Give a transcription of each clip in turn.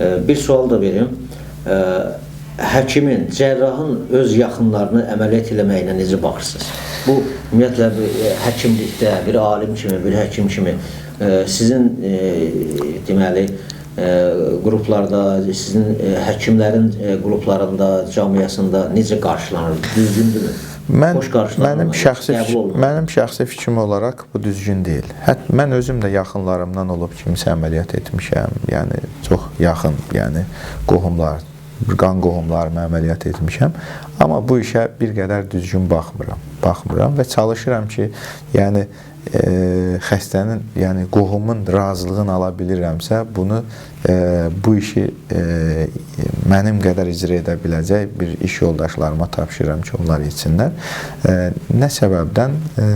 E, Bir sual da verim. E, Həkimin, cərrahın öz yaxınlarını əməliyyat eləməyinə necə baxırsınız? Bu ümumiyyətlə bir e, həkimlikdə, bir alim kimi, bir həkim kimi e, sizin e, deməli qruplarda, sizin həkimlərin qruplarında, cəmiyyəsində necə qarşılanır? Düzgündürmü? Mən mənim şəxsi mənim şəxsi fikrim olaraq bu düzgün deyil. Hətta mən özüm də yaxınlarımdan olub kimsə əməliyyat etmişəm. Yəni çox yaxın, yəni qohumlar, qan qohumlarımı əməliyyat etmişəm. Amma bu işə bir qədər düzgün baxmıram. Baxmıram və çalışıram ki, yəni e, xəstənin, yəni qohumun razılığını ala bilirəmsə, bunu e, bu işi e, mənim qədər icra edə biləcək bir iş yoldaşlarıma tapşırıram ki, onlar etsinlər. E, nə səbəbdən? E,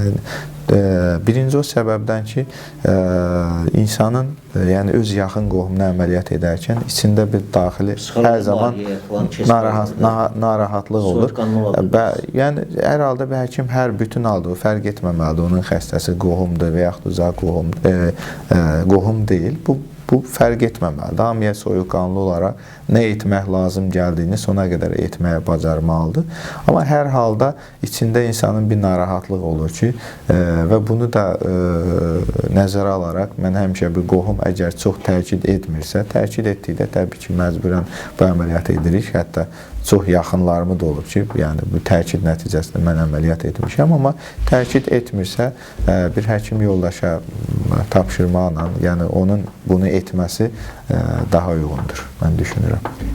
e, birinci o səbəbdən ki, insanın yəni öz yaxın qohumuna əməliyyat edərkən içində bir daxili Psixoloji hər zaman narahat, na- narahatlıq olur. Və yəni hər halda bir həkim hər bütün halda fərq etməməlidir. Onun xəstəsi qohumdur və yaxud uzaq qohum e, e, qohum deyil. Bu bu fərq etməməlidir. Hamıya soyuqqanlı olaraq nə etmək lazım gəldiyini sona qədər etməyə bacarmalıdır. Amma hər halda içində insanın bir narahatlıq olur ki, e, və bunu da e, nəzərə alaraq mən həmişə bir qohum əgər çox təkid etmirsə, təkid etdikdə təbii ki, məcburən bu əməliyyatı edirik. Hətta çox yaxınlarımı da olub ki, yəni bu təkid nəticəsində mən əməliyyat etmişəm, amma təkid etmirsə, e, bir həkim yoldaşa tapşırmaqla, yəni onun bunu etməsi e, daha uyğundur, mən düşünürəm.